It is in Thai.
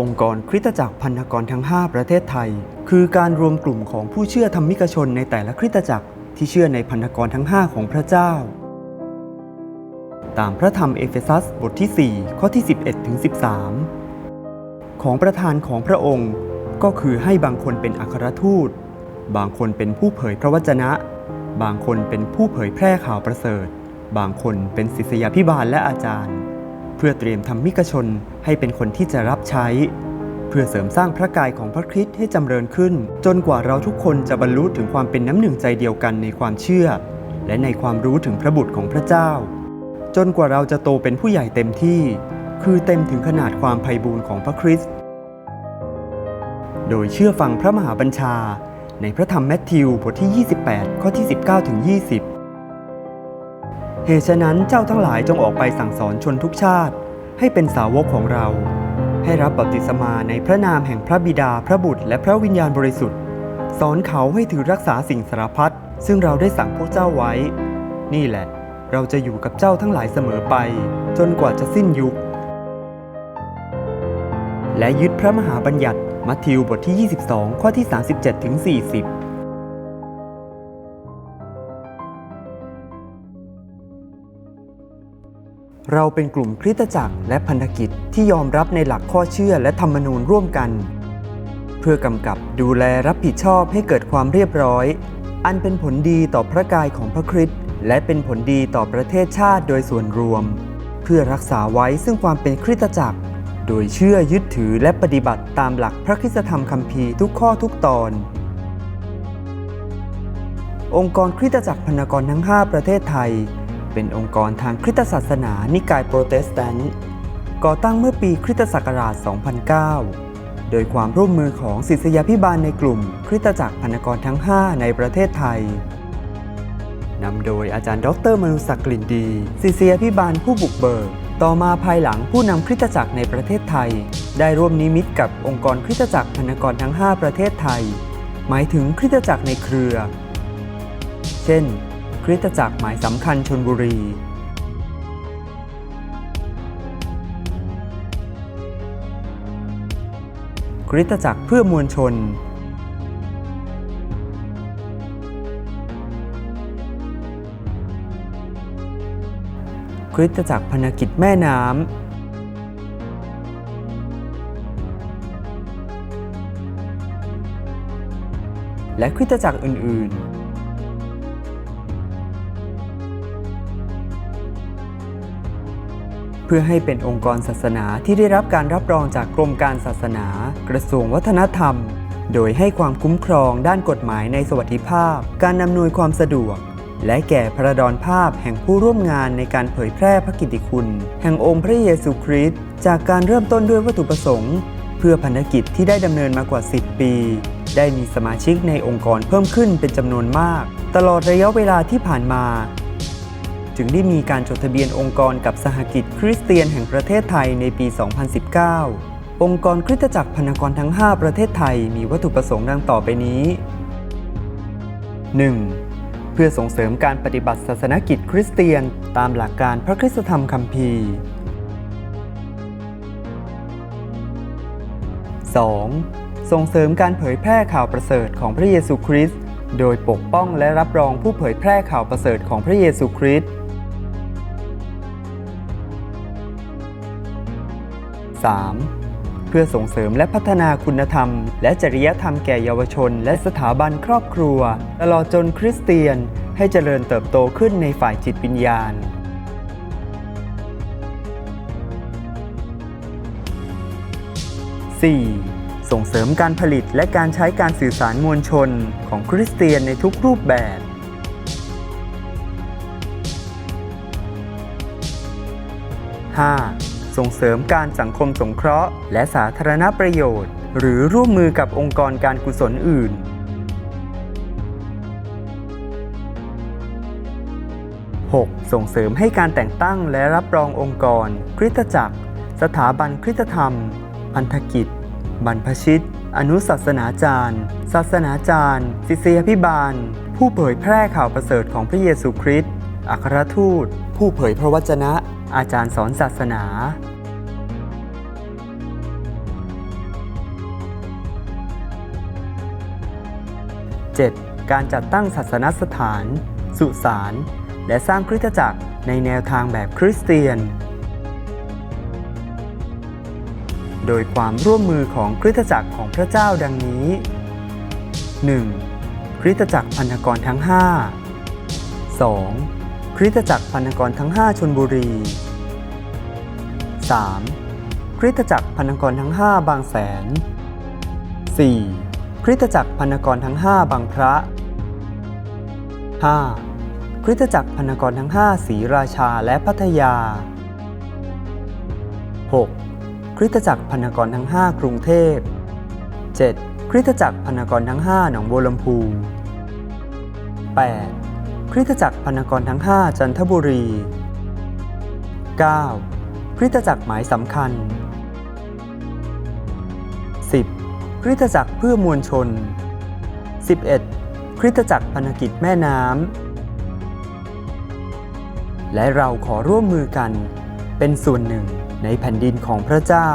องค์กรคริสตจักรพันธกรทั้ง 5 ประเทศไทย คือการรวมกลุ่มของผู้เชื่อธรรมิกชนในแต่ละคริสตจักรที่เชื่อในพันธกรทั้ง 5 ของพระเจ้า ตามพระธรรมเอเฟซัสบทที่ 4 ข้อที่ 11ถึง13 ของประธานของพระองค์ ก็คือให้บางคนเป็นอัครทูต บางคนเป็นผู้เผยพระวจนะ บางคนเป็นผู้เผยแพร่ข่าวประเสริฐ บางคนเป็นศิษยาพิบาลและอาจารย์ พื่อเตรียมทำมิกชนให้เป็นคนที่จะรับใช้ เพื่อเสริมสร้างพระกายของพระคริสต์ให้จำเริญขึ้น จนกว่าเราทุกคนจะบรรลุถึงความเป็นน้ำหนึ่งใจเดียวกันในความเชื่อ และในความรู้ถึงพระบุตรของพระเจ้า จนกว่าเราจะโตเป็นผู้ใหญ่เต็มที่ คือเต็มถึงขนาดความไพ่บูรณ์ของพระคริสต์โดยเชื่อฟังพระมหาบัญชา ในพระธรรมแมทธิวบทที่ 28 ข้อที่ 19ถึง20 เหตุฉะนั้นเจ้าทั้งหลายจงออกไปสั่งสอนชนทุกชาติ ให้เป็นสาวกของเรา ให้รับบัพติศมาในพระนามแห่งพระบิดาพระบุตร และพระวิญญาณบริสุทธิ์ สอนเขาให้ถือรักษาสิ่งสารพัดซึ่งเราได้สั่งพวกเจ้าไว้ นี่แหละ เราจะอยู่กับเจ้าทั้งหลายเสมอไป จนกว่าจะสิ้นยุค และยึดพระมหาบัญญัติมัทธิวบทที่ 22 ข้อที่ 37ถึง40 เราเป็นกลุ่มคริสตจักรและพันธกิจที่ยอมรับในหลักข้อเชื่อและธรรมนูญร่วมกัน เพื่อกำกับดูแลรับผิดชอบให้เกิดความเรียบร้อย อันเป็นผลดีต่อพระกายของพระคริสต์และเป็นผลดีต่อประเทศชาติโดยส่วนรวม เพื่อรักษาไว้ซึ่งความเป็นคริสตจักร โดยเชื่อยึดถือและปฏิบัติตามหลักพระคริสธรรมคัมภีร์ทุกข้อทุกตอน องค์กรคริสตจักรพนกรทั้ง 5 ประเทศไทย เป็นองค์กรทางคริสตศาสนานิกายโปรเตสแตนต์ก่อตั้งเมื่อปีคริสตศักราช 2009 โดยความร่วมมือของศิษยาพิบาลในกลุ่ม คริสตจักรพันกรทั้ง 5 ในประเทศไทยนำโดยอาจารย์ดรมนุศักดิ์กลิ่นดีศิษยาพิบาลผู้บุกเบิก ต่อมาภายหลังผู้นำคริสตจักรในประเทศไทย ได้ร่วมนิมิตกับองค์กรคริสตจักรพันกรทั้ง 5 ประเทศไทย หมายถึงคริสตจักรในเครือ เช่น คริสตจักรหมายสำคัญชนบุรี คริสตจักรเพื่อมวลชน คริสตจักรพนกิจแม่น้ำและคริสตจักรอื่น ๆ เพื่อให้เป็นองค์กรศาสนาที่ได้รับการรับรองจากกรมการศาสนา กระทรวงวัฒนธรรม โดยให้ความคุ้มครองด้านกฎหมายในสวัสดิภาพ การอำนวยความสะดวก และแก่พระดอนภาพแห่งผู้ร่วมงานในการเผยแพร่พระกิตติคุณ แห่งองค์พระเยซูคริสต์จากการเริ่มต้นด้วยวัตถุประสงค์ เพื่อพันธกิจที่ได้ดำเนินมากว่า 10 ปี ได้มีสมาชิกในองค์กรเพิ่มขึ้นเป็นจำนวนมาก ตลอดระยะเวลาที่ผ่านมา จึงได้มีการจดทะเบียนองค์กรกับสหกิจคริสเตียนแห่งประเทศไทยในปี 2019 องค์กรคริสตจักรพนกรทั้ง 5 ประเทศไทยมีวัตถุประสงค์ดังต่อไปนี้ 1. เพื่อส่งเสริมการปฏิบัติศาสนกิจคริสเตียนตามหลักการพระคริสตธรรมคัมภีร์ 2. ส่งเสริมการเผยแพร่ข่าวประเสริฐของพระเยซูคริสต์โดยปกป้องและรับรองผู้เผยแพร่ข่าวประเสริฐของพระเยซูคริสต์ 3. เพื่อส่งเสริมและพัฒนาคุณธรรม และจริยธรรมแก่เยาวชน และสถาบันครอบครัว ตลอดจนคริสเตียนให้เจริญเติบโตขึ้นในฝ่ายจิตวิญญาณ 4. ส่งเสริมการผลิตและการใช้การสื่อสารมวลชนของคริสเตียนในทุกรูปแบบ 5. ส่งเสริมการสังคมสงเคราะห์ และสาธารณประโยชน์ หรือร่วมมือกับองค์กรการกุศลอื่น 6. ส่งเสริมให้การแต่งตั้งและรับรององค์กร คริสตจักร สถาบันคริสตธรรม พันธกิจ บรรพชิต อนุศาสนาจารย์ ศาสนาจารย์ศิษยาพิบาล ผู้เผยแพร่ข่าวประเสริฐของพระเยซูคริสต์ อัครทูต ผู้เผยพระวจนะ อาจารย์สอนศาสนาเจ็ดการจัดตั้งศาสนสถาน สุสาน และสร้างคริสตจักรในแนวทางแบบคริสเตียน โดยความร่วมมือของคริสตจักรของพระเจ้าดังนี้ 1. คริสตจักรพันธกรทั้ง 5 2. คริสตจักรพันธกรทั้ง 5 ชนบุรี 3. คริสตจักรพันธกรทั้ง 5 บางแสน 4. คริสตจักรพันธกรทั้ง 5 บางพระ 5. คริสตจักรพันธกรทั้ง 5 ศรีราชาและพัทยา 6. คริสตจักรพันธกรทั้ง 5 กรุงเทพ 7. คริสตจักรพันธกรทั้ง 5 หนองบัวลำพู 8. คริสตจักรพนธกรทั้ง 5 จันทบุรี 9. คริสตจักรหมายสำคัญ 10. คริสตจักรเพื่อมวลชน 11. คริสตจักรพันกิจแม่น้ำ และเราขอร่วมมือกัน เป็นส่วนหนึ่งในแผ่นดินของพระเจ้า